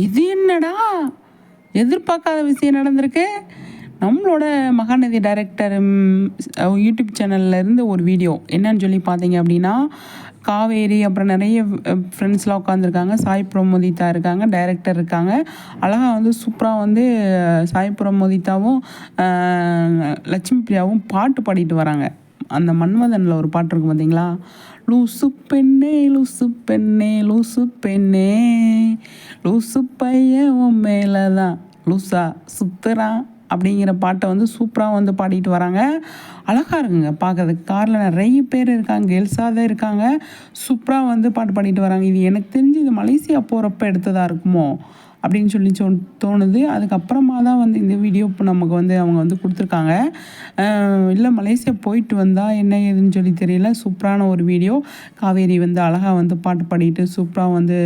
இது என்னடா? எதிர்பார்க்காத விஷயம் நடந்திருக்கு. நம்மளோட மகாநதி டைரக்டர் யூடியூப் சேனல்ல இருந்து ஒரு வீடியோ என்னன்னு சொல்லி பார்த்தீங்க அப்படின்னா காவேரி அப்புறம் நிறைய ஃப்ரெண்ட்ஸ்லாம் உட்காந்துருக்காங்க சாய் பிரமோதிதா இருக்காங்க டைரக்டர் இருக்காங்க. அழகாக வந்து சூப்பராக வந்து சாய் பிரமோதிதாவும் லட்சுமி பிரியாவும் பாட்டு பாடிட்டு வராங்க. அந்த மன்மதனில் ஒரு பாட்டு இருக்கும் பார்த்தீங்களா லூசு பெண்ணே லூசு பெண்ணே லூசு பெண்ணே லூசு பையன் உன் மேலே தான் லூசா சுத்துறான். அப்படிங்கிற பாட்டை வந்து சூப்பராக வந்து பாடிட்டு வராங்க. அழகாக இருக்குங்க பார்க்கறதுக்கு. காரில் நிறைய பேர் இருக்காங்க கேர்ள்ஸாக தான் இருக்காங்க. சூப்பராக வந்து பாட்டு பாடிட்டு வராங்க. இது எனக்கு தெரிஞ்சு இது மலேசியா போகிறப்ப எடுத்ததாக இருக்குமோ அப்படின்னு சொல்லி சொ தோணுது. அதுக்கப்புறமா தான் வந்து இந்த வீடியோ இப்போ நமக்கு வந்து அவங்க வந்து கொடுத்துருக்காங்க. இல்லை மலேசியா போயிட்டு வந்தால் என்ன ஏதுன்னு சொல்லி தெரியல. சூப்பரான ஒரு வீடியோ காவேரி வந்து அழகாக வந்து பாட்டு பாடிட்டு சூப்பராக வந்து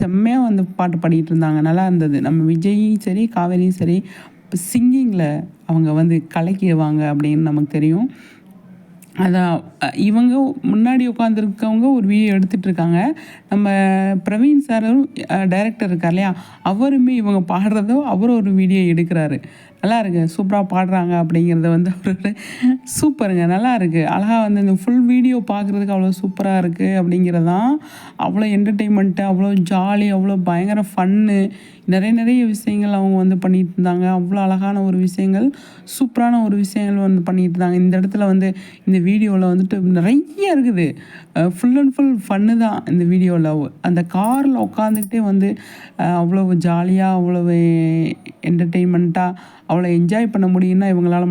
செம்மையாக வந்து பாட்டு பாடிட்டு இருந்தாங்க. நல்லா இருந்தது. நம்ம விஜயும் சரி காவேரியும் சரி சிங்கிங்கில் அவங்க வந்து கலக்கிடுவாங்க அப்படின்னு நமக்கு தெரியும். அதான் இவங்க முன்னாடி உட்காந்துருக்கவங்க ஒரு வீடியோ எடுத்துட்டு இருக்காங்க. நம்ம பிரவீன் சாரும் டைரக்டர் இருக்கார் இல்லையா? அவருமே இவங்க பாடுறதோ அவரும் ஒரு வீடியோ எடுக்கிறாரு. நல்லா இருக்கு சூப்பராக பாடுறாங்க அப்படிங்கிறத வந்து அவரோட சூப்பருங்க. நல்லா இருக்குது அழகாக வந்து இந்த ஃபுல் வீடியோ பார்க்குறதுக்கு அவ்வளோ சூப்பராக இருக்குது அப்படிங்கிறது தான் அவ்வளோ என்டர்டெயின்மெண்ட்டு அவ்வளோ ஜாலி அவ்வளோ பயங்கர ஃபன்னு நிறைய நிறைய விஷயங்கள் அவங்க வந்து பண்ணிட்டு இருந்தாங்க. அவ்வளோ அழகான ஒரு விஷயங்கள் சூப்பரான ஒரு விஷயங்கள் வந்து பண்ணிட்டு இருந்தாங்க. இந்த இடத்துல வந்து இந்த வீடியோவில் வந்துட்டு நிறைய இருக்குது. ஃபுல் அண்ட் ஃபுல் ஃபன்னு தான் இந்த வீடியோவில் அந்த காரில் உட்காந்துக்கிட்டே வந்து அவ்வளோ ஜாலியாக அவ்வளோ என்டர்டெயின்மெண்ட்டாக அவ்வளோ என்ஜாய் பண்ண முடியும்னா இவங்களால